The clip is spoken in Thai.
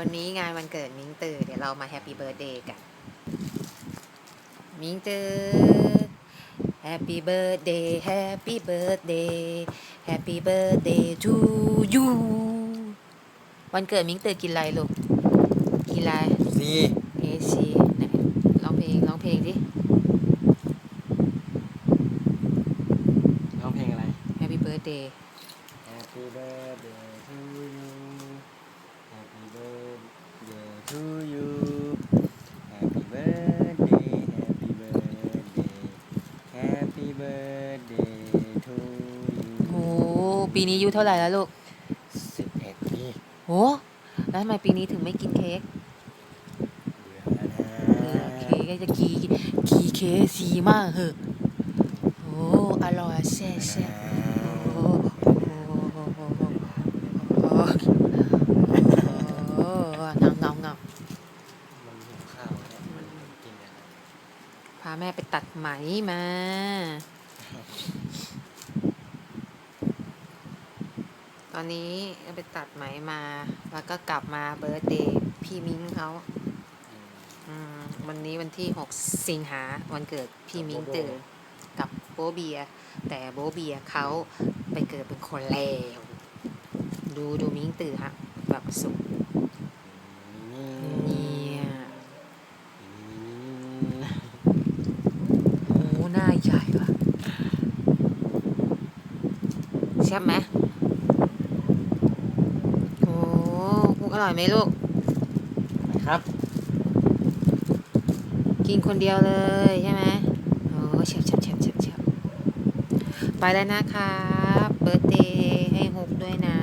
วันนี้งานวันเกิดมิงตือเดี๋ยวเรามาแฮปปี้เบิร์ดเดย์กัน มิงตือ Happy birthday Happy birthday Happy birthday to you วันเกิดมิงตือกินอะไรลูก กินอะไรซีเอซีไหนร้องเพลงร้องเพลงดิร้องเพลงอะไร Happy birthday Happy birthday to you Happy birthday to you Happy birthday Happy birthday Happy birthday to โห you ปีนี้อายุเท่าไหร่แล้วลูกสิบเอ็ดปีโหแล้วทำไมปีนี้ถึงไม่กินเค้กเบื่อแล้วนะเออเค้กก็จะกีกีเคซีมากเหอะโอ้อร่อยแซ่แซ่โอ้โหโอ้โหเงาเงาเงา มันหิวข้าวเนี่ยมันกินอะไร พาแม่ไปตัดไหมมา ตอนนี้ไปตัดไหมมา แล้วก็กลับมาเบิร์ตเดย์พี่มิ้งเขาอืมอืมวันนี้วันที่ 6 สิงหาวันเกิดพี่มิ้งกับโบโบตื่นกับโบเบีย แต่โบเบียเขาไปเกิดเป็นคนแล้ว ดูดูมิ้งตื่นฮะแบบสุขเนี่ยโอ้หน้าใหญ่ว่ะ แซ่บไหมโอ้พุกอร่อยไหมลูก ครับ กินคนเดียวเลยใช่ไหมโอ้เฉียบเฉียบเฉียบเฉียบเฉียบไปแล้วนะครับ เบิร์ตเดย์ให้ฮุกด้วยนะ